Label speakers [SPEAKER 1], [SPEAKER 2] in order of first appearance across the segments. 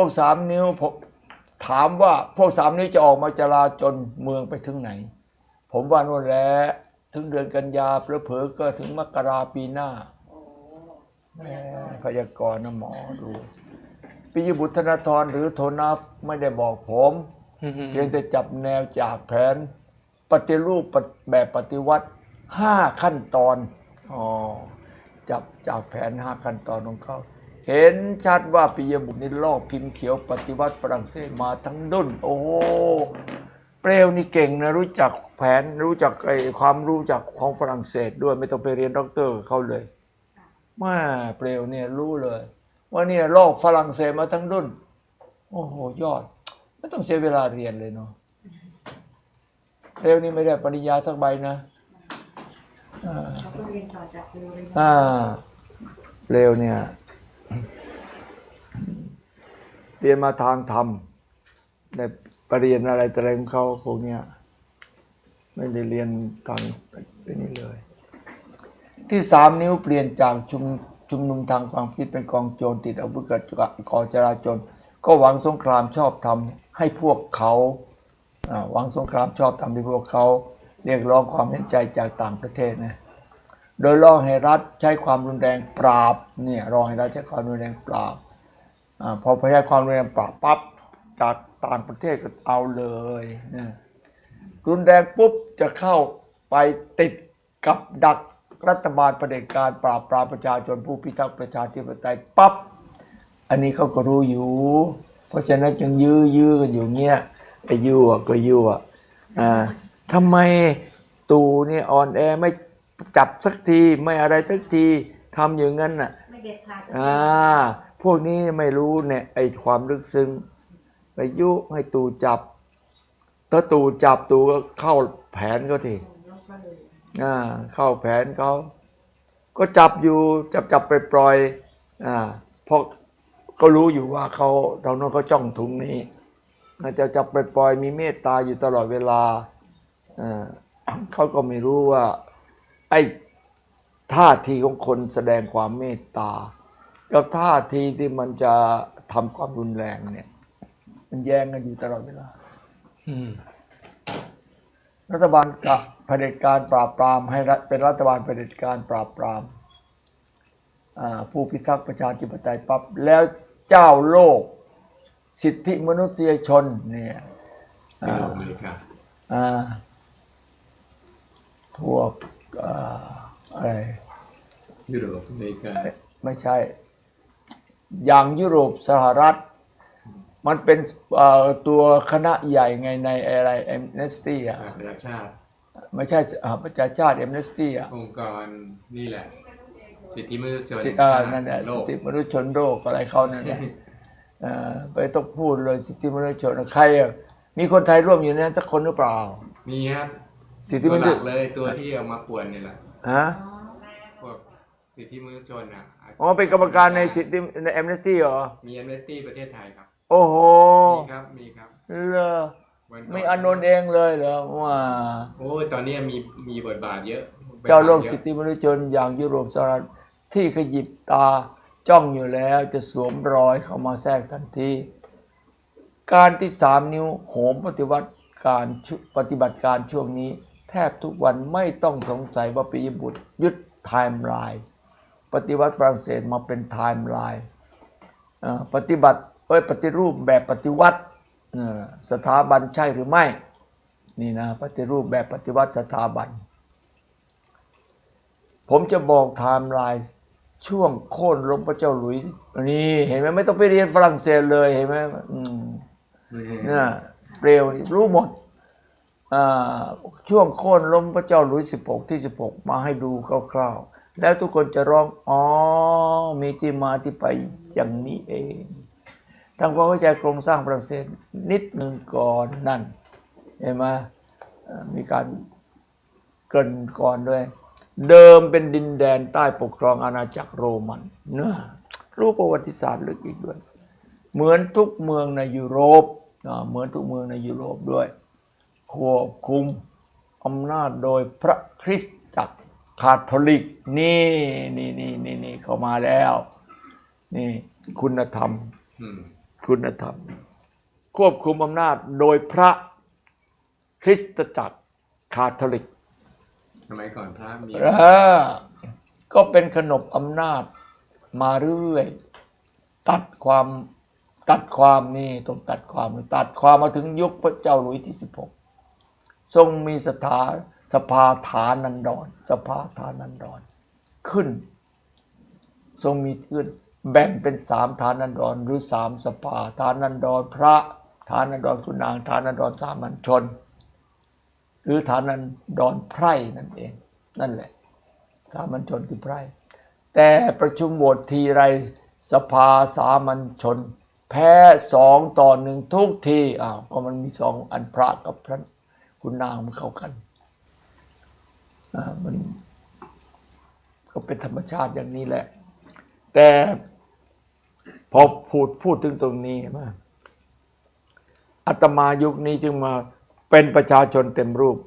[SPEAKER 1] วกสามนิ้วผมถามว่าพวกสามนิ้วจะออกมาจราจนเมืองไปถึงไหน ผมว่านู่นแหละถึงเดือนกันยาเผลอๆก็ถึงมกราปีหน้า
[SPEAKER 2] โอ้
[SPEAKER 1] แหมพยากรณ์นะหมอดูปิยบุตรธนาธรหรือโทนับไม่ได้บอกผมเพียงแต่จับแนวจากแผน ปฏิรูปแบบปฏิวัติห้าขั้นตอนอ๋อจับจากแผนห้าขั้นตอนของเขา เห็นชัดว่าปิยบุตรนี่ลอกพิมพ์เขียวปฏิวัติฝรั่งเศสมาทั้งดุนโอ้โหเปลวนี่เก่งนะรู้จักแผนรู้จักไอ้ความรู้จักของฝรั่งเศสด้วยไม่ต้องไปเรียนด็อกเตอร์กับเขาเลยมาเปลวเนี่ยรู้เลย ว่าเนี่ยลอกฝรั่งเศสมาทั้งดุนโอ้โหยอด ไม่ต้องเสียเวลาเรียนเลยเนาะเร็วนี่ไม่ได้ปริญญาสักใบนะอ่า
[SPEAKER 2] เขาก็เรียนต่อจากเรียน
[SPEAKER 1] อ่าเร็วเนี่ย เรียนมาทางธรรมได้ปรริญญาอะไรแต่อะไรของเขาพวกเนี้ยไม่ได้เรียนทางไปนี่เลย ที่สามนิ้วเปลี่ยนจากชุมชุมนุมทางความคิดเป็นกองโจรติดอาวุธกับก่อจราจน ก็หวังสงครามชอบทำให้พวกเขาอ่าหวังสงครามชอบทำให้พวกเขา เรียกร้องความเห็นใจจากต่างประเทศนะ โดยรองให้รัฐใช้ความรุนแรงปราบเนี่ยรองให้รัฐใช้ความรุนแรงปราบอพอพยายความรุนแรงปราบปั๊บจากต่างประเทศก็เอาเลยนะรุนแรงปุ๊บจะเข้าไปติดกับดักรัฐบาลประเผด็จการปราบปรามประชาชนผู้พิทักษ์ประชาธิปไตยปั๊บอันนี้เขาก็รู้อยู่ เพราะฉะนั้นจึงยื้อยื้อกันอยู่เงี้ยไอ้ยั่วก็ยั่วอ่าทำไมตูเนี่ยอ่อนแอไม่ จับสักทีไม่อะไรสักทีทำอย่างนั้นน่ะ
[SPEAKER 2] ไม่เด็ดขาด
[SPEAKER 1] อ่าพวกนี้ไม่รู้เนี่ยไอ้ความลึกซึ้งไปยุให้ตูจับถ้าตูจับตูก็เข้าแผนเขาที
[SPEAKER 2] แล้วก็เลย
[SPEAKER 1] อ่าเข้าแผนเขาก็จับอยู่จับจับไปปล่อยๆอ่าเพราะก็รู้อยู่ว่าเขาตอนนั้นเขาจ้องถุงนี้อาจจะจับไปปล่อยๆมีเมตตาอยู่ตลอดเวลาอ่าเขาก็ไม่รู้ว่า ไอ้ท่าทีของคนแสดงความเมตตา กับท่าทีที่มันจะทำความรุนแรงเนี่ย มันแย้งกันอยู่ตลอดเวลารัฐบาลกับเผด็จการปราบปราม ให้รัฐเป็นรัฐบาลเผด็จการปราบปรามอ่าผู้พิทักษ์ประชาธิปไตยปั๊บแล้วเจ้าโลก สิทธิมนุษยชน เนี่ย
[SPEAKER 3] ยุโรปอเมริกา
[SPEAKER 1] อ่าพวก อ่าอะไร
[SPEAKER 3] ยุโรปอเมริกา
[SPEAKER 1] ไม่ใช่ อย่างยุโรปสหรัฐ มันเป็นเอ่อตัวคณะใหญ่ไงในอะไรเอมเนสตี้อะ
[SPEAKER 3] สหประชาชาติ
[SPEAKER 1] ไม่ใช่สหประชาชาติเอมเนสตี้อะ
[SPEAKER 3] องค์กรนี่แหละ สิทธิมนุษยชน
[SPEAKER 1] สิทธิอ่านั่นแหละ
[SPEAKER 3] โล
[SPEAKER 1] สิท
[SPEAKER 3] ก
[SPEAKER 1] ธิมนุษยชนโลกอะไรเขานั่นแหละเอ่อไปต้องพูดเลยสิทธิมนุษยชนใครอะมีคนไทยร่วมอยู่ในนั้นสักคนหรือเปล่า
[SPEAKER 3] มีครับ
[SPEAKER 1] สิทธิ
[SPEAKER 3] ตัว
[SPEAKER 1] ม
[SPEAKER 3] ห
[SPEAKER 1] นุ
[SPEAKER 3] ลั
[SPEAKER 1] ษย
[SPEAKER 3] กเลยตัวที่เอามาป่วนนี่แหละ
[SPEAKER 1] ฮะ
[SPEAKER 2] อ๋อ
[SPEAKER 3] พวกสิทธิมนุษยชนอะ
[SPEAKER 1] อ๋อเป็นกรรมการในสิทธิในเอมเนสตี้เหรอ
[SPEAKER 3] มีแอมเนสตี้ประเทศไทยครับ
[SPEAKER 1] โอ้โห
[SPEAKER 3] มีครับมีครับ
[SPEAKER 1] เหรอ
[SPEAKER 3] วันก่
[SPEAKER 1] มีอานนท์เองเลยเหรอว่า
[SPEAKER 3] โอ้ยตอนนี้มีมีบทบาทเยอะ
[SPEAKER 1] เจ้าโลก
[SPEAKER 3] เยอะ
[SPEAKER 1] สิทธิมนุษยชนอย่างยุโรปสหรัฐที่ขยิบตาจ้องอยู่แล้วจะสวมรอยเข้ามาแทรกทันที การที่สามนิ้วโหมปฏิวัติการชุปฏิบัติการช่วงนี้ แทบทุกวันไม่ต้องสงสัยว่าปิยบุตรยึดไทม์ไลน์ปฏิวัติฝรั่งเศสมาเป็นไทม์ไลน์เอ่อปฏิบัติเอ้ยปฏิรูปแบบปฏิวัติเอ่อสถาบันใช่หรือไม่ นี่นะปฏิรูปแบบปฏิวัติสถาบัน ผมจะบอกไทม์ไลน์ช่วงโค่นล้มพระเจ้าหลุยส์นี่เห็นไหมไม่ต้องไปเรียนฝรั่งเศสเลยเห็นไหมอืม
[SPEAKER 3] อืม
[SPEAKER 1] เนี่ยเปลวนี่รู้หมดอ่า ช่วงโค่นล้มพระเจ้าหลุยส์สิบหกที่สิบหกมาให้ดูคร่าวๆ แล้วทุกคนจะร้อง อ๋อ มีที่มาที่ไปอย่างนี้เองทำความเข้าใจโครงสร้างฝรั่งเศสนิดหนึ่งก่อนนั่น เห็นไหมมีการเกินก่อนด้วย เดิมเป็นดินแดนใต้ปกครองอาณาจักรโรมันเนือรู้ประวัติศาสตร์ลึกอีกด้วย เหมือนทุกเมืองในยุโรปเหมือนทุกเมืองในยุโรปด้วย ควบคุมอำนาจโดยพระคริสตจักรคาทอลิกนี่นี่นี่นี่นี่เข้ามาแล้ว นี่คุณธรรม
[SPEAKER 3] อืม
[SPEAKER 1] คุณธรรม ควบคุมอำนาจโดยพระคริสตจักรคาทอลิก
[SPEAKER 3] สมัยก่อนพระมี
[SPEAKER 1] เออก็เป็นขนบอำนาจมาเรื่อยตัดความตัดความนี่ต้องตัดความตัดความมาถึงยุคพระเจ้าหลุยที่สิบหก ทรงมีสถาสภาฐานันดร สภาฐานันดร ขึ้น ทรงมีขึ้น แบ่งเป็นสามฐานันดรหรือสามสภาฐานันดร พระฐานันดรคุณนางฐานันดรสามัญชน หรือฐานันดรไพร่นั่นเอง นั่นแหละสามัญชนคือไพร่แต่ประชุมโหวตทีไรสภาสามัญชน แพ้สองต่อหนึ่งทุกทีอ้าวก็มันมีสองอันพระกับพระ คุณนางมันเข้ากันมันก็เป็นธรรมชาติอย่างนี้แหละ แต่พอพูดพูดถึงตรงนี้มาอาตมายุคนี้จึงมาเป็นประชาชนเต็มรูป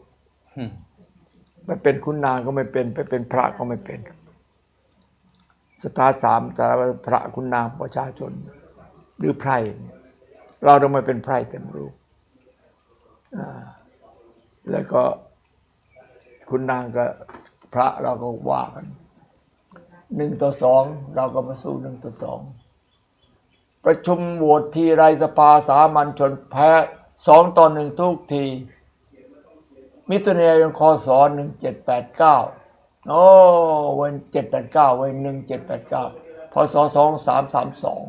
[SPEAKER 1] ไม่เป็นคุณนางก็ไม่เป็น ไปเป็นพระก็ไม่เป็นสถาสามจะพระคุณนางประชาชน หรือไพร่เนี่ยเราต้องมาเป็นไพร่เต็มรูปอ่า แล้วก็คุณนางก็พระเราก็ว่ากันหนึ่งต่อสองเราก็มาสู้หนึ่งต่อสองประชุมโหวตทีไรสภาสามัญชนแพ้สองต่อหนึ่งทุกที มิถุนายนคศหนึ่งเจ็ดแปดเก้าโอ้วันเจ็ดแปดเก้าวันหนึ่งเจ็ดแปดเก้าพศสองสามสามสอง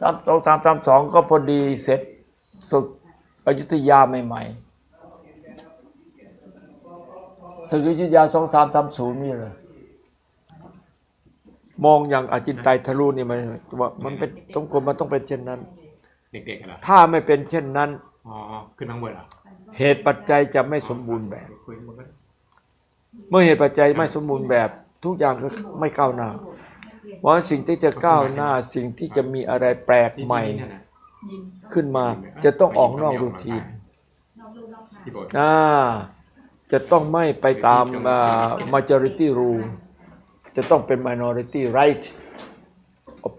[SPEAKER 1] สามสองสามสามสองก็พอดีเสร็จศึกอยุธยาใหม่ ๆ ศึกอยุธยาสองสามสามศูนย์นี่เลยมองอย่างอาจินไตยทะลุนี่มันว่ามันเป็นต้องควรมันต้องเป็นเช่นนั้น
[SPEAKER 3] เด็กๆเหรอ
[SPEAKER 1] ถ้าไม่เป็นเช่นนั้น
[SPEAKER 3] อ๋อขึ้นข้างบนเหรอ
[SPEAKER 1] เหตุปัจจัยจะไม่สมบูรณ์แบบ
[SPEAKER 3] คุยข้างบนก็ได้
[SPEAKER 1] เมื่อเหตุปัจจัยไม่สมบูรณ์แบบ ทุกอย่างก็ไม่ก้าวหน้าเพราะสิ่งที่จะก้าวหน้าสิ่งที่จะมีอะไรแปลก
[SPEAKER 3] ที่
[SPEAKER 1] ใหม่
[SPEAKER 3] ที่นี่นะ
[SPEAKER 1] ขึ้นมาจะต้องออกนอกรูทีน
[SPEAKER 3] ที่โบสถ์
[SPEAKER 1] อ่า จะต้องไม่ไปตามอ่า majority rule จะต้องเป็น minority right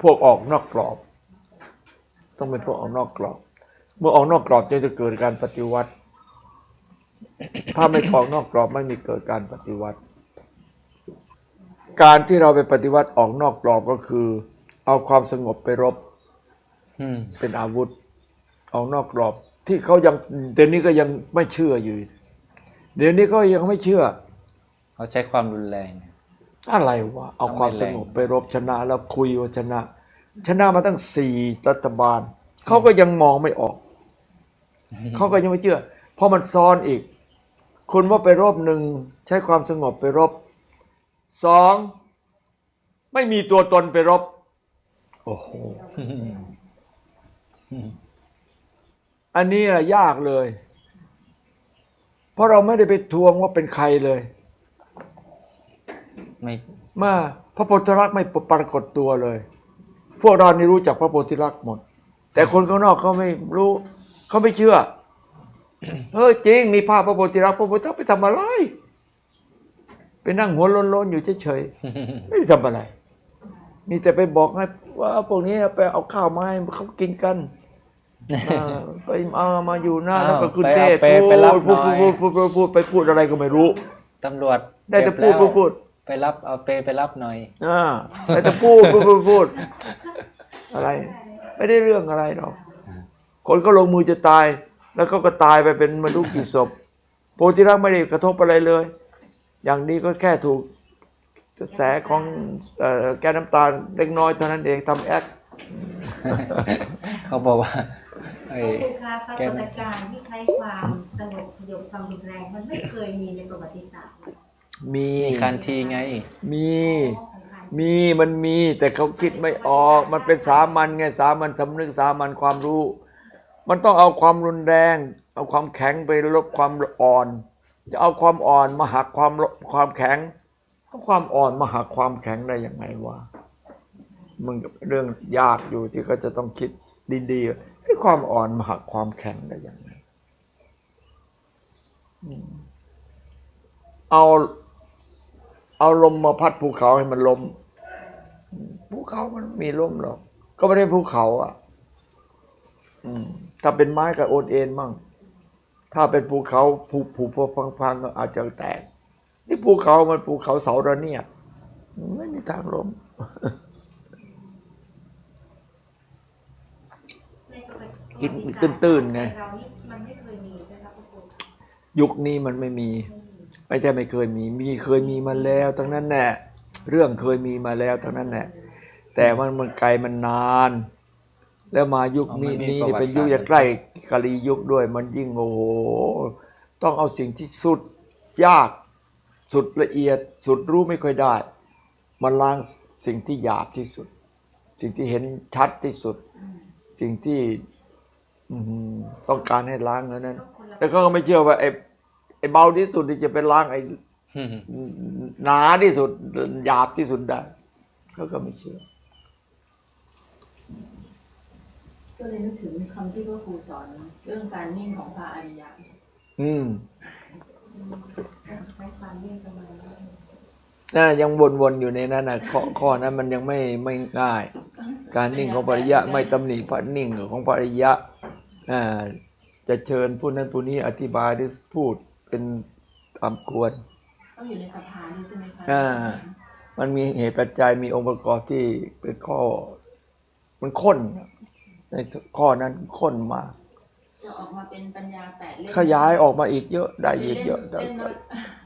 [SPEAKER 1] พวกออกนอกกรอบ ต้องเป็นพวกออกนอกกรอบ เมื่อออกนอกกรอบจึงจะเกิดการปฏิวัติ ถ้าไม่ออกนอกกรอบไม่มีเกิดการปฏิวัติ การที่เราไปปฏิวัติออกนอกกรอบก็คือ เอาความสงบไปรบ
[SPEAKER 2] อืม
[SPEAKER 1] เป็นอาวุธ ออกนอกกรอบ ที่เขายังเดี๋ยวนี้ก็ยังไม่เชื่ออยู่ เดี๋ยวนี้ก็ยังไม่เชื่อ
[SPEAKER 2] เขาใช้ความรุนแรง
[SPEAKER 1] อะไรวะเอาความ
[SPEAKER 2] ต้อง
[SPEAKER 1] ส
[SPEAKER 2] ไม่แรง
[SPEAKER 1] งบไปรบชนะแล้วคุยว่าชนะ ชนะมาตั้งสี่รัฐบาลเขาก็ยังมองไม่ออกเขาก็ยังไม่เชื่อ เพราะมันซ้อนอีก คุณว่าไปรบหนึ่งใช้ความสงบไปรบสองไม่มีตัวตนไปรบ โอ้โหอันนี้อะยากเลย เพราะเราไม่ได้ไปทวงว่าเป็นใครเลย
[SPEAKER 2] ไม่
[SPEAKER 1] มาพระโพธิรักษ์ไม่ปรากฏตัวเลย พวกเรานี่รู้จักพระโพธิรักษ์หมด แต่คนข้างนอกเขาไม่รู้เขาไม่เชื่อเออจริง มีภาพพระโพธิรักษ์พระโพธิรักษ์ไปทำอะไรไปนั่งหัวโล้นๆอยู่เฉยๆไม่ได้ทำอะไรมีแต่ไปบอกให้ว่าพวกนี้ไปเอาข้าวมาให้เขากินกันอ่า ไปเอามาอยู่หน้าแล้วก็คุณเทศ
[SPEAKER 2] ไป
[SPEAKER 1] พู
[SPEAKER 2] ไป
[SPEAKER 1] ด
[SPEAKER 2] รับห
[SPEAKER 1] พู
[SPEAKER 2] น่
[SPEAKER 1] ด
[SPEAKER 2] อย
[SPEAKER 1] พูดพูดพูดพูดไปพูดอะไรก็ไม่รู้
[SPEAKER 2] ตำรวจ
[SPEAKER 1] ได้แต่
[SPEAKER 2] เก็บ
[SPEAKER 1] พูด
[SPEAKER 2] ล้ว
[SPEAKER 1] พูดพูด
[SPEAKER 2] ไปรับเอาเปไปรับหน่อย
[SPEAKER 1] อ่าแต่จะพูดพูดพูดพูดอะไร ไม่ได้เรื่องอะไรหรอกคนก็ลงมือจะตาย แล้วก็ก็ตายไปเป็นมนุษย์กี่ศพโพธิรักษ์ไม่ได้กระทบอะไรเลย อย่างนี้ก็แค่ถูกกระแสของเอ่อแก้น้ำตาลเล็กน้อยเท่านั้นเองทำแอค
[SPEAKER 2] เขาบอกว่า ไอ้
[SPEAKER 4] ครูคะปรากฏการณ์ที่ใช้ความสงบสยบความรุนแรงมันไม่เคยมีในประวัติศาสตร์
[SPEAKER 1] มี
[SPEAKER 2] มีการทีไง
[SPEAKER 1] มีมีมันมีแต่เขาคิดไม่ออกมันเป็นสามัญไงสามัญสำนึกสามัญความรู้ มันต้องเอาความรุนแรง เอาความแข็งไปลบความอ่อน จะเอาความอ่อนมาหักความความแข็งก็ความอ่อนมาหักความแข็งได้ยังไงวะมันก็เป็นเรื่องยากอยู่ที่เขาจะต้องคิดดีๆ ให้ความอ่อนมาหักความแข็งได้ยังไงเอาเอาลมมาพัดภูเขาให้มันล้มภูเขามันมีล้มหรอก ก็ไม่ได้ภูเขา อะถ้าเป็นไม้ก็โอนเอ็นมั่ง ถ้าเป็นภูเขาผูผุพังพังๆก็อาจจะแตก นี่ภูเขามันภูเขาเสาระเนี่ย ไม่มีทางล้ม
[SPEAKER 4] ใน ประวัติ
[SPEAKER 1] กินตื้นๆไง
[SPEAKER 4] เรานี่มันไม่เคยมีใช่ไหมครับพระครู
[SPEAKER 1] ยุคนี้มันไม่มี ไม่ใช่ไม่เคยมี มีเคยมีมาแล้วทั้งนั้นแหละเรื่องเคยมีมาแล้วทั้งนั้นแหละแต่มันมันไกลมันนาน แล้วมายุคนี้นี้นี่เป็นยุคจะใกล้กาลียุคด้วย มันยิ่งโอ้โหต้องเอาสิ่งที่สุดยาก สุดละเอียด สุดรู้ไม่ค่อยได้มาล้างสิ่งที่หยาบที่สุด สิ่งที่เห็นชัดที่สุด สิ่งที่อื้อหือ ต้องการให้ล้างเท่านั้น แล้วเขาก็ไม่เชื่อว่าไอ้ไอ้เบาที่สุดที่จะไปล้างไอ้หนาที่สุดหยาบที่สุดได้เขาก็ไม่เชื่อ
[SPEAKER 5] ก็เลยนึกถึงคำที่พระครูสอนเรื่องการนิ่งของพระอริยะ
[SPEAKER 1] อืม
[SPEAKER 4] ใช้ความเรียกประมาณนั้น
[SPEAKER 1] นั่นยังวนๆอยู่ในนั้นนะข้อข้อนั้นมันยังไม่ไม่ง่าย การนิ่งของปริยะไม่ตำหนิพระนิ่งของปริยะอ่า จะเชิญผู้นั้นผู้นี้อธิบายหรือพูดเป็นตามควร
[SPEAKER 5] ต้องอยู่ในสภาด้วยใช่ไหมคะ
[SPEAKER 1] อ่ามันมีเหตุปัจจัยมีองค์ประกอบที่เป็นข้อ มันข้น ในข้อนั้นข้นมา
[SPEAKER 5] จะออกมาเป็นปัญญาแปดเล่ม
[SPEAKER 1] ขยายออกมาอีกเยอะได้อีกเยอะได้
[SPEAKER 5] เล่มละ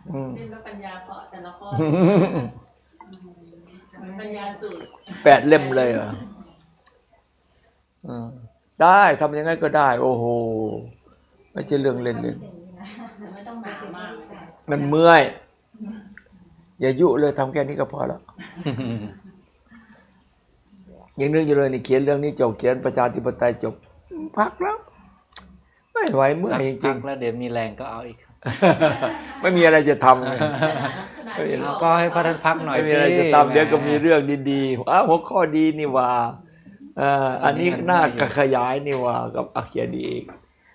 [SPEAKER 1] อืม
[SPEAKER 5] เล่มละปัญญาเพาะแต่ละข้อเหมือนปัญญาสูตร
[SPEAKER 1] แปดเล่มเลยเหรออ่า ได้ทำยังไงก็ได้ โอ้โหไม่ใช่เรื่องเล่น
[SPEAKER 5] แต่ไม่ต้องหนามากนะ
[SPEAKER 1] ๆมันเมื่อย อย่ายุเลยทำแค่นี้ก็พอแล้วยังนึกอยู่เลยนี่เขียนเรื่องนี้จบเขียนประชาธิปไตยจบพักแล้ว ไม่ไหวเมื่อยจ
[SPEAKER 2] พั
[SPEAKER 1] ริ
[SPEAKER 2] ก
[SPEAKER 1] ง
[SPEAKER 2] แล้วเดี๋ยวมีแรงก็เอาอีก
[SPEAKER 1] ๆไม่มีอะไรจะทำเลย
[SPEAKER 5] ขนาดนี้
[SPEAKER 2] เอาก็ให้พระท่านพักหน่อย
[SPEAKER 1] ไม่มี
[SPEAKER 2] สิ
[SPEAKER 1] อะไรจะทำเดี๋ยวก็มีเรื่องดีๆอ้าวหัวข้อดีนี่ว่าเอ่ออันนี้น่าขยายนี่ว่ากับอักเขียนดีอีก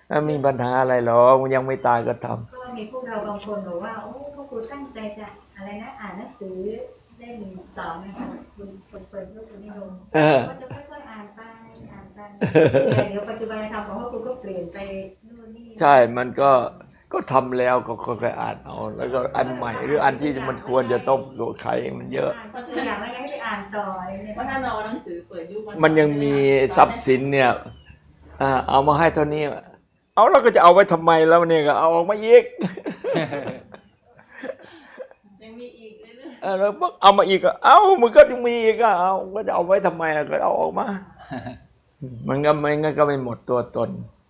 [SPEAKER 1] ไม่มีปัญหาอะไรหรอกมันยังไม่ตายก็ทำ
[SPEAKER 4] ก็มีพวกเราบางคนบอกว่าโอ้พวกครูตั้งใจจะอะไรนะอ่านหนังสือเล่มสองนะคะคุณคนเปิดพวกคุณนิยม
[SPEAKER 1] เออ
[SPEAKER 4] ก็จะค่อยๆอ่านไปอ่านไปแต่เดี๋ยวปัจจุบันธรรมของพวกคุณก็เปลี่ยนไปนู่นนี่
[SPEAKER 1] ใช่มันก็ ก็ทำแล้วก็ค่อยๆอ่านเอาแล้วก็อันใหม่หรืออันที่มันควรจะต้องตัวไขมันเยอะ
[SPEAKER 4] อ่านก็คืออยากให้ไปอ่านต่ออะไรเนี่ย
[SPEAKER 5] เพราะถ้าเราเอาหนังสือเปิดยุคา
[SPEAKER 1] มันยังมีทรัพย์สินเนี่ยอ่าเอามาให้เท่านี้ เอาแล้วก็จะเอาไว้ทำไมแล้วเนี่ยก็เอาออกมาอีก
[SPEAKER 5] ยังมีอีกเรื่อย
[SPEAKER 1] เออแล้วปุ๊บเอามาอีกก็เอ้ามันก็ยังมีอีกอะเอาก็จะเอาไว้ทำไมอะก็เอาออกมา มันก็ไม่งั้นก็ไม่หมดตัวตน
[SPEAKER 5] ๆ